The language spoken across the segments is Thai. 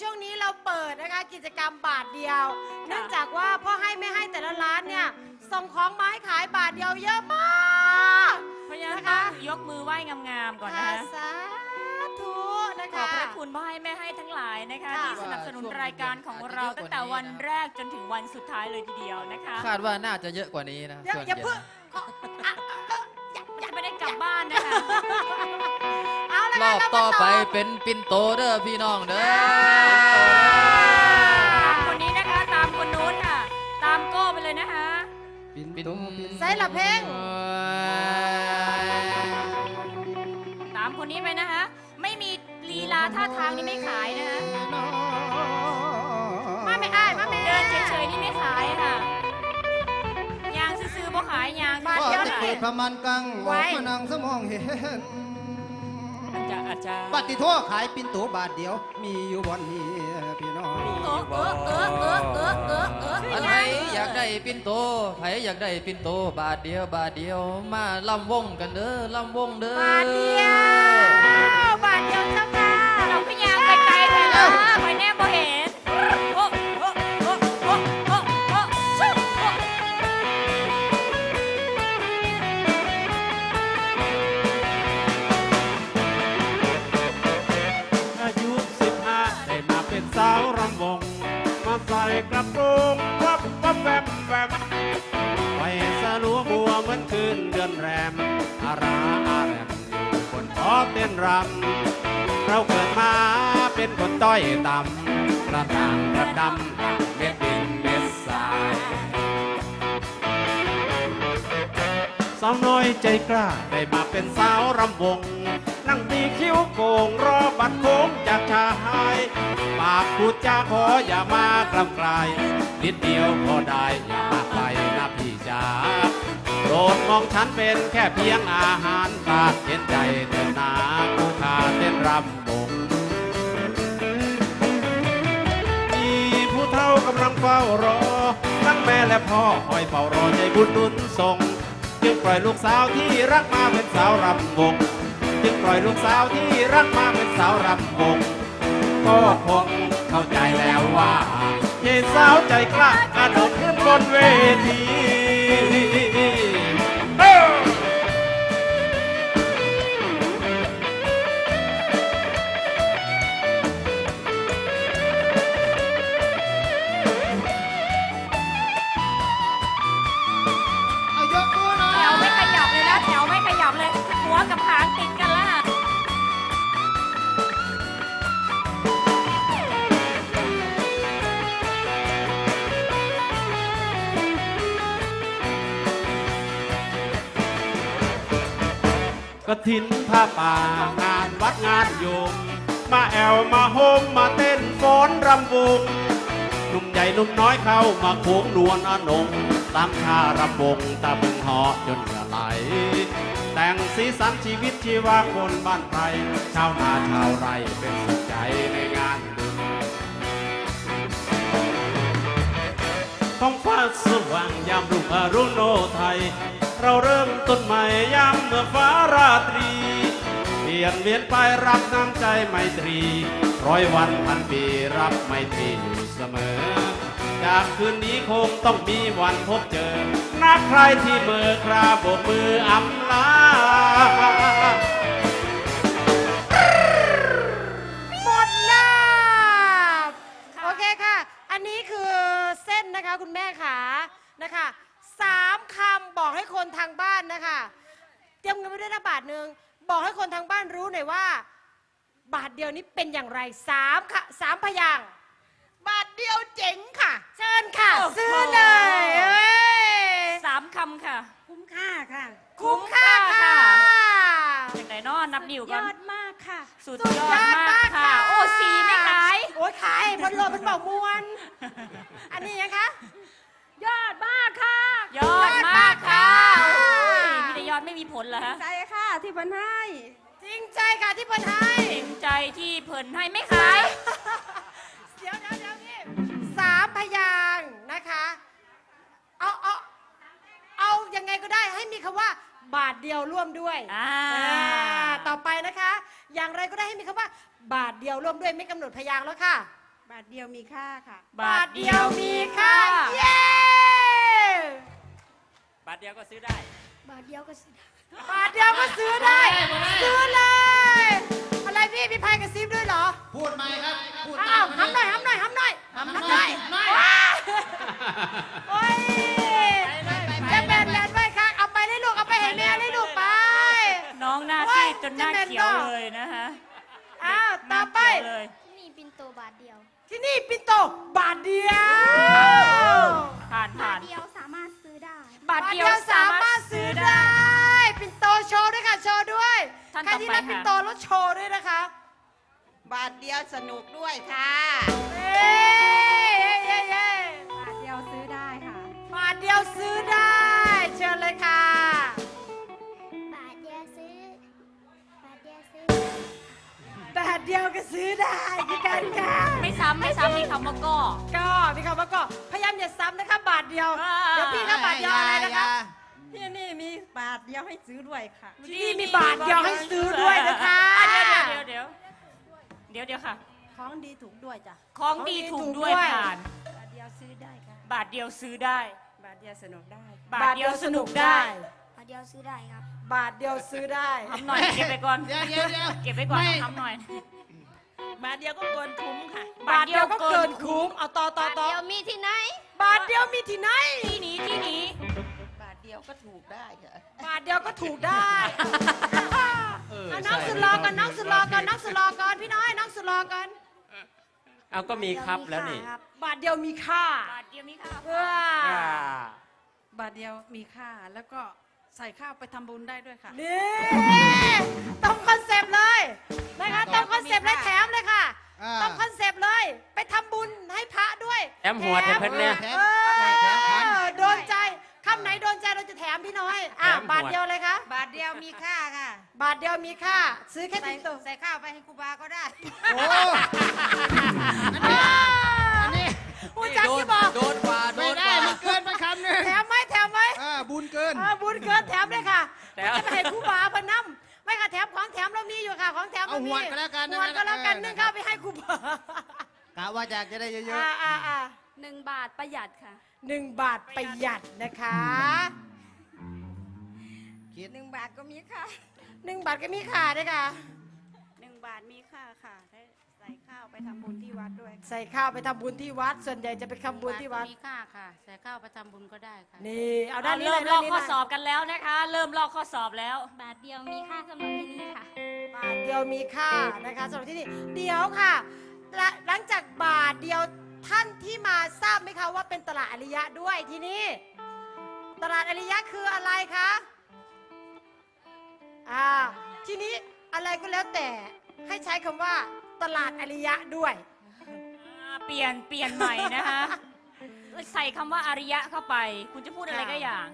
ช่วงนี้เราเปิดนะคะกิจกรรมบาทเดียว เนื่องจากว่าพ่อให้ไม่ให้แต่ละร้านเนี่ยส่งของมาให้ขายบาทเดียวเยอะมากเพราะฉะนั้นนะคะต้องยกมือไหว้งามๆก่อนนะค่ะคะสาธุนะขอบคะพระคุณพ่อให้แม่ให้ทั้งหลายนะคะค่ะที่สนับสนุนรายการของเราตั้งแต่วันแรกจนถึงวันสุดท้ายเลยทีเดียวนะคะคาดว่าน่าจะเยอะกว่านี้นะเดี๋ยวส่วนอย่าใหญ่เพิ่งจะไม่ได้กลับบ้านนะคะเอาละ รค่ะอบเราต่อมาไปเป็นปินโตเด้อพี่น้องเด้อตามคนนี้นะคะ ตามคนนู้นค่ะ ตามโก้ไปเลยนะคะ ปินปินโตปินใส่ละเพลงตามคนนี้ไปนะคะ ไม่มีลีลาท่าทางนี่ไม่ขายนะคะมาไม่อ้ายมาไม่เดินเฉยๆนี่ไม่ขายค่ะยางซื้อๆบ่ขายยางก็ซื้อๆจะขายเกิดประมาณกังออกมานั่งสมองเห็น อาจารย์อาจารย์ปฏิทั่วขายปินโตบาทเดียว มีอยู่บ่อนนี้พี่น้องเออเออเออเออเออเออเอออันไหนอยากได้ปินโตไผอยากได้ปินโตบาทเดียวบาทเดียว มาลำวงกันเด้อลำวงเด้อบาทเดียวบาทเดียวเจ้าค่ะเราพยายามไปไกลแทนละไปแน่บ่เห็น ราอาแรมอบนพอเต้นรำ เราเกิดมาเป็นคนต้อยต่ำกระต่างกระดำเม็ดดินเม็ดทรายสาวน้อยใจกล้าได้มาเป็นสาวรำวง นั่งตีคิ้วโกงรอบัตรโค้งจากชายปากพูดจาขออย่ามากลำไกลนิดเดียวพอได้อย่ามากไปนะพี่จ๋า โปรดมองฉันเป็นแค่เพียงอาหารตากเห็นใจเถิดนาผู้ขาเต้นรำวงมีผู้เฒ่ากำลังเฝ้ารอ ทั้งแม่และพ่อคอยเฝ้ารอใจบุญนุนส่งจึงปล่อยลูกสาวที่รักมาเป็นสาวรำวงจึงปล่อยลูกสาวที่รักมาเป็นสาวรำวงก็คงเข้าใจแล้วว่าเยสาวใจกล้ากระโดดขึ้นบนเวที เถินผ้าป่างานวัดงานโยม มาแอวมาโฮมมาเต้นฟ้อนรำวงหนุ่มใหญ่หนุ่มน้อยเข้ามาโค้งนวลอนงตามท่ารำวงตาบึงหอจนเหงื่อไหล แต่งสีสันชีวิตชีวาคนบ้านไทยชาวนาชาวไร่เป็นสุขใจในงานบุญท้องฟ้าสว่างยามรุ่งอรุณโนไทย เราเริ่มต้นใหม่ยามเมื่อฟ้าราตรี เปลี่ยนเวียนไปรักน้ำใจไมตรี ร้อยวันพันปีรับไมตรีอยู่เสมอ จากคืนนี้คงต้องมีวันพบเจอนักใครที่เมื่อคราบมืออำลาหมดแล้วโอเคค่ะ อันนี้คือเส้นนะคะคุณแม่ขานะคะ สามคำบอกให้คนทางบ้านนะคะ เตรียมเงินไว้ด้วยนะบาทหนึ่งบอกให้คนทางบ้านรู้หน่อยว่า บาทเดียวนี้เป็นอย่างไรสามค่ะสามพยางค์บาทเดียวเจ๋งค่ะ เชิญค่ะ โอ้โห ซื้อเลยเอ้ยสามคำค่ะ คุ้มค่าค่ะ คุ้มค่าค่ะ จากไหนนอนนับนิ้วก่ยอนอดมากค่ะ สุดสุดยยออดดมามากกค่ะค่ะ โอ้สีไม่ขาย โอ้ยขายพันโลเป็นเป่ามวน อันนี้นะคะ ยอดมากค่ะ ยอดมากค่ะยอดมากค่ะโอ้ยมีแต่ยอดไม่มีผลเหรอฮะ ใจค่ะที่เพันให้ จริงใจค่ะที่เพิ่นให้เต็มใจที่เพิ่นให้ไม่ขาย เดี๋ยวเดี๋ยวเดี๋ยวนี่สามพยางค์นะคะ เอาเอาเอายังไงก็ได้ให้มีคำว่า บาทเดียวร่วมด้วยอ่า อ่าต่อไปนะคะ อย่างไรก็ได้ให้มีคำว่า บาทเดียวร่วมด้วยไม่กำหนดพยางค์แล้วค่ะ บาทเดียวมีค่าค่ะ บาทเดียวมีค่าเย้ บาทเดียวก็ซื้อได้บาทเดียวก็ซื้อได้ซื้อเลย อะไรพี่พี่พายกระซิบด้วยเหรอพูดไหมครับ พูดอ้าวห้ำหน่อยห้ำหน่อยห้ำหน่อยห้ำหน่อยว้าโอ้ยจะแบนแบนไว้ค่ะเอาไปเลยลูกเอาไปให้แม่เลยลูกไป น้องหน้าซีดจนหน้าเขียวเลยนะคะอ้าวต่อไป หน้าเขียวเลย นี่ปินโตบาทเดียว ที่นี่ปินโตบาทเดียว ผ่านบาผ่าทนเดียวสามารถซื้อได้บาทเดียวสามารถซื้อได้ ปินโตโชว์ด้วยค่ะ โชว์ด้วย ท่านใครที่ต่อไปรับปินค่ะโตแล้วโชว์ด้วยนะคะบาทเดียวสนุกด้วยค่ะ เย้เย้เย้บาทเดียวซื้อได้ค่ะ บาทเดียวซื้อได้ ดียวก็ซื้อได้คือกันค่ะไม่ซ้ำไม่ซ้ำมีคำว่าก็ก็มีคำว่าก็พยายามอย่าซ้ำนะคะบาทเดียวอ่า เดี๋ยวพี่ก็บาทเดียวอะไรนะคะที่นี่มีบาทเดียวให้ซื้อด้วยค่ะ ที่นี่มีบาทเดียวให้ซื้อด้วยนะคะอ่เดี๋ยวเดี๋ยวเดี๋ยวเดี๋ยวเดี๋ยวค่ะ ของดีถูกด้วยจ้ะของดีถูกด้วยผ่าน บาทเดียวซื้อได้ค่ะ บาทเดียวซื้อได้ บาทเดียวสนุกได้ บาทเดียวสนุกได้บาทเดียวซื้อได้ครับ บาทเดียวซื้อได้ ทำหน่อยเก็บไปก่อนเดี๋ยวเดี๋ยวเดี๋ยวเก็บไปก่อนไม่ ทำหน่อย บาทเดียวก็เกินคุ้มค่ะบาทเดียวก็เกินคุ้ม เอาต่อต่อบาทต่อเดียวมีที่ไหน บาทเดียวมีที่ไหน ที่หนี้ที่หนี้บาทเดียวก็ถูกได้ค่ะบาทเดียวก็ถูกได้เออเอาน้องใช่สุดรอก่อนน้องสุดรอก่อนน้องสุดรอก่อนพี่น้อยน้องสุดรอก่อนเอาก็มีครับแล้วนี่ บาทเดียวมีค่า บาทเดียวมีค่าเพื่ออ่าบาทเดียวมีค่าแล้วก็ ใส่ข้าวไปทำบุญได้ด้วยค่ะ นี่ตรงคอนเซปต์เลยนะคะตรงคอนเซปต์เลยแถมเลยค่ะอ่า ตรงคอนเซปต์เลย ไปทำบุญให้พระด้วยแอมหัวแต่เพิ่นเนี่ย แถเอมแถมขันอโดนใจคำไหนโดนใจเราจะแถมพี่น้อยอะแถมหมวด บาทเดียวเลยคะบาทเดียวมีค่าค่ะบาทเดียวมีค่า ซื้อแค่ใส่ติดตัวใส่ข้าวไปให้ครูบาก็ได้ โอ้อั แล้วกันนะหวดก็แล้วกันเออนึ่งข้าวไปให้ครูบากะว่าอยากจะได้เยอะอ่าอ่าอ่าหนึ่งบาทประหยัดค่ะ หนึ่งบาทประหยัดนะคะๆ คิดหนึ่งบาทก็มีค่าหนึ่งบาทก็มีค่าด้วยค่ะ หนึ่งบาทมีค่าค่ะได้ใส่ข้าวไปทำบุญที่วัดด้วยใส่ข้าวไปทำบุญที่วัด ส่วนใหญ่จะไปทำบุญที่วัด มีค่าค่ะ ใส่ข้าวประจำบุญก็ได้ค่ะ นี่ เอาด้าเอานนี้เริ่เลมยลด้าอนกนี้ข้อเลยสอบกันแล้วนะคะ เริ่มลอกข้อสอบแล้ว บาทเดียวมีค่าสำหรับที่นี่ค่ะ บาทเดียวมีค่านะคะสำหรับที่นี่เดี๋ยวค่ะและหลังจากบาทเดียวท่านที่มาทราบไหมคะว่าเป็นตลาดอริยะด้วยที่นี่ตลาดอริยะคืออะไรคะอ่าทีนี้อะไรก็แล้วแต่ให้ใช้คำว่า ตลาดอริยะด้วย อ่าเปลี่ยนเปลี่ยนใหม่นะคะ ใส่คำว่าอาริยะเข้าไป คุณจะพูดอะไรก็อย่าง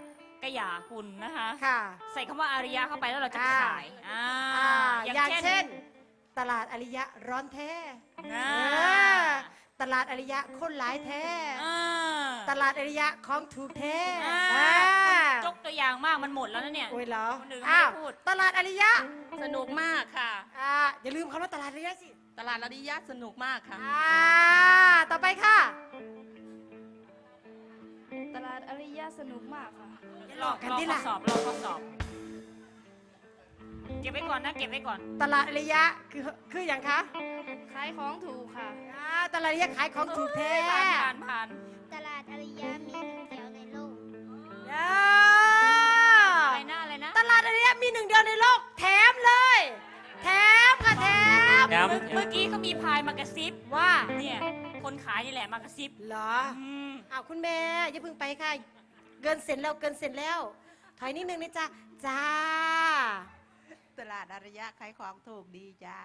ก็อย่าคุณนะคะ ค่ะ ใส่คำว่าอาริยะเข้าไปแล้วเราจะอ่า ขายอ่าอ่าอย่างเช่น ตลาดอริยะร้อนแท้อ่าอ่าตลาดอริยะคนหลายแท้ อ่า ตลาดอริยะของถูกแท้อ่า อ่ายกตัวอย่างมากมันหมดแล้วนะเนี่ย โอ้ยเหรอคนอื่นไม่ได้อ้าวพูด ตลาดอริยะสนุกมากค่ะ อ่าอย่าลืมคำว่าตลาดอริยะสิตลาดอริยะสนุกมากค่ะ อ่าต่อไปค่ะ ตลาดอริยะสนุกมากค่ะหลอกกันลอกที่ข้ละอสอบลอกข้อสอบ เก็บไว้ก่อนนะ เก็บไว้ก่อน ตลาดอริยะคือคืออย่างคะขายของถูกค่ะอ่าตลาดอริยะขายของถูกแท้ผ่านผ่านผ่าน ตลาดอริยะมีหนึ่งเดียวในโลก อ่าอะไรนะอะไรนะตลาดอริยะมีหนึ่งเดียวในโลก แถมเลย แถมค่ะแถมแถมเมื่อเมื่อกี้เขามีพายมากระซิบว่าเนี่ย คนขายนี่แหละมากระซิบเหรอ อืม อ้าวคุณแม่อย่าเพิ่งไปค่ะ เกินเสร็จแล้วเกินเสร็จแล้ว ถอยนิดนึงนะจ๊ะจ้าตลาดอริยะขายของถูกดีจ้า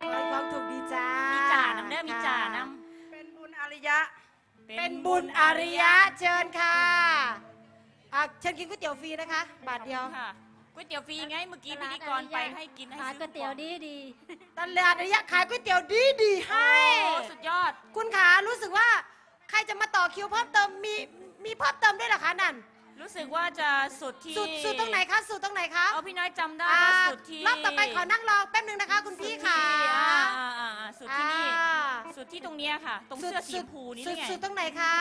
ขอให้ความถูกดีจ้ามีมีจ่าน้ำเด้อมีจ่าน้เป็นบุญอริยะำเป็นบุญอาริยะเชิญค่ะอะเชิญกินก๋วยเตี๋ยวฟรีนะคะ บาทเดียวค่ะก๋วยเตี๋ยวฟรีไงเมื่อกี้พิธีกรไปให้กินให้ขายซื้อก๋วยเตี๋ยวดีดีตลาดอริยะขายก๋วยเตี๋ยวดีดีๆให้โอ้สุดยอด คุณขารู้สึกว่า ใครจะมาต่อคิวเพิ่มเติมมีมีเพิ่มเติมด้วยเหรอคะนั่น รู้สึกว่าจะสุดที่สุดสุดตรงไหนคะสุดตรงไหนคะเอาพี่น้อยจำได้อ่าว่าสุดที่รอบต่อไปขอนั่งรอแป๊บนึงนะคะ คุณพี่ค่ะสุดที่อ่าอ่าอ่าอ่าสุดที่นี่อ่าสุดที่ตรงเนี้ยค่ะ ตรงเสื้อสีชมพูนี่สุดไง สุดตรงไหนคะ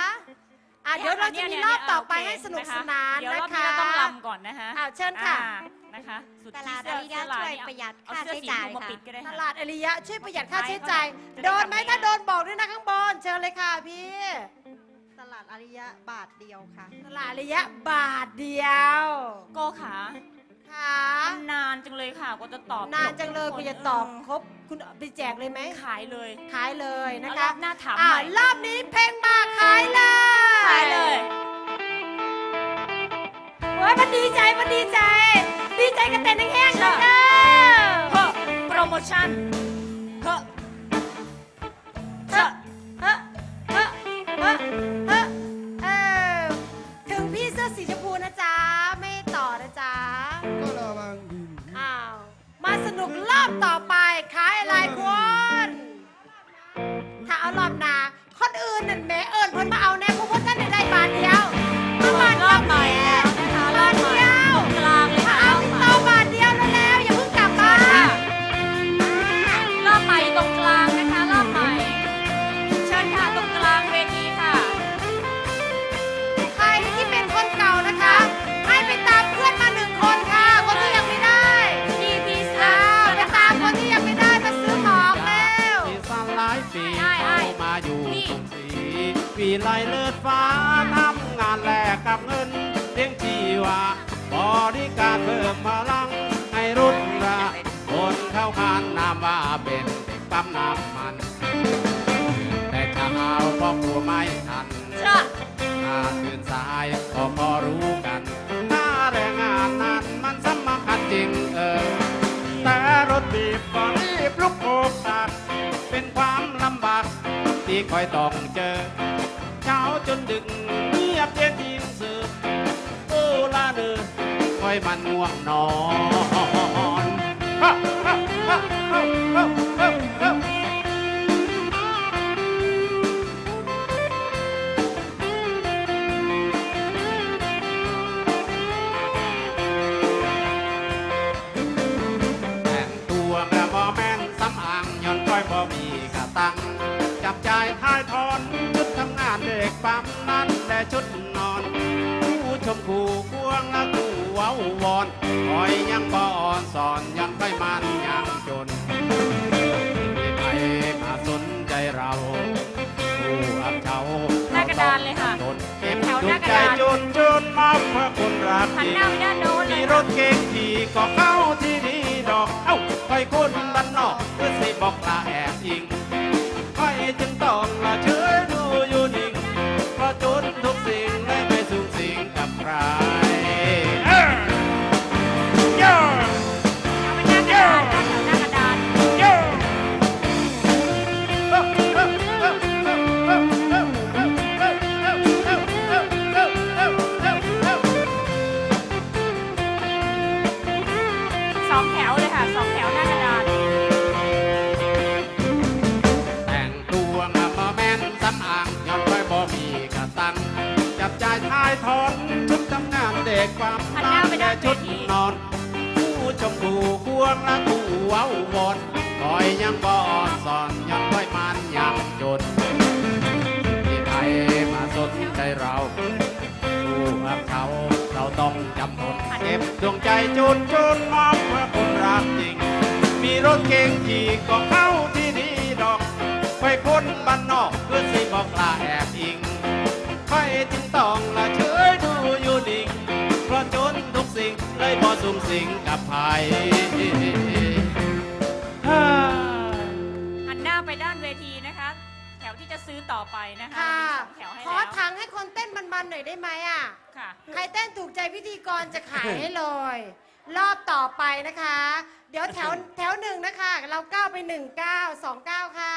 อะเดี๋ยวเราจะมีรอบต่อไปให้สนุกสนานเดี๋ยวนะรอบคะนี้เราต้องลำก่อนนะคะอ่าเชิญค่ะ อ่านะคะ สุดตที่ลาดเสื้ออาริยะเสื้อลายช่วยนี่ประหยัดเอาค่าเสื้อใช้สีชจ่ายมพูมาค่ะ ปิดก็ได้ตค่ะ ลาดอริยะช่วยประหยัดค่าใช้จ่ายจะได้โดนไหมจำไม่ถ้าได้โดนบอกด้วยนะข้างบน เชิญเลยค่ะพี่ ตลาดอาริยะบาทเดียวค่ะ ตลาดอริยะบาทเดียวโกขาค่ะมันนานจังเลยค่ะกว่าจะตอบนานจังเลยทุคุณคจะตอบครบ คุณเอาไปแจกเลยไหมขายเลยขายเลยนะเอารคะอบหน้าถามอ่าใหม่ รอบนี้เพลงมาขายเลย ขายเลยโอ้ยมันดีใจมันดีใจ ดีใจกันแต่แห้งๆเลยเด้อเฮ้อโปรโมชั่นเฮ้อเฮ้อเฮ้เฮ้เฮ้เฮ้เออถึงพี่เสื้อสีชมพูนะจ๊ะ ไม่ต่อนะจ๊ะ ก็ระวังดีอ้าว มาสนุกรอบต่อไปขายอะไรคุณถ้าเอารอบหนาคนอื่นนั่นแหม่เอิญเพิ่นมาเอาแน่ บาทเดียวประมาณรอบหน่อย ไลเลิศฟ้าทำงานแลกกับเงินเลี้ยงชีวาบริการเพิ่มพลังให้รุ่นระคนเข้าขานนามว่าเป็นเด็กปั๊มน้ำมัน แต่เช้าพ่อครัวไม่ทันเชื่อถ้าตื่นสายก็พอรู้กันถ้าแรงงานนั้นมันสำคัญจริงเออ แต่รถบีบก็รีบลุกโอกตักเป็นความลำบากที่คอยต้องเจอ จนดึกเงียบเย็นยิงสือโอ้ลาเดอคอยมันง่วงนอน ฉันจริงหน้าไปด้าโดนเลมียรถเก๋งที่ก็เข้าที่นี่ดอก เอ้าคอยคนบ้านนอกเพื่อสิบอกลาแอบยิงคอยจึงต้องละเชื่อ กความหันหน้าไปด้านชุดนอน ผู้ชมผู้ควงและผู้เว้าวนคอยยังบ่อ่อนสอนยังค่อยมันยังจนที่ใครมาสนใจเราผู้อับเขาเราต้องจำทนเก็บดวงใจจุนจุนมอบเพื่อคนรักจริง มีรถเก๋งขี่ก็เข้าที่นี่ดอก ไปคนบ้านนอกเพื่อสิบอกลาแอบอิงใครจึงต้อง สุ่มสิงกับภัยหันหน้าไปด้านเวทีนะคะ แถวที่จะซื้อต่อไปนะคะค่ะ มีสองแถวให้ขอแล้วถังให้คนเต้นมันๆหน่อยได้ไหมอะ ค่ะ ใครเต้นถูกใจพิธีกรจะขายให้เลย รอบต่อไปนะคะ เดี๋ยวแถวแถวหนึ่งนะคะ เราก้าวไปหนึ่งก้าวสองก้าวค่ะ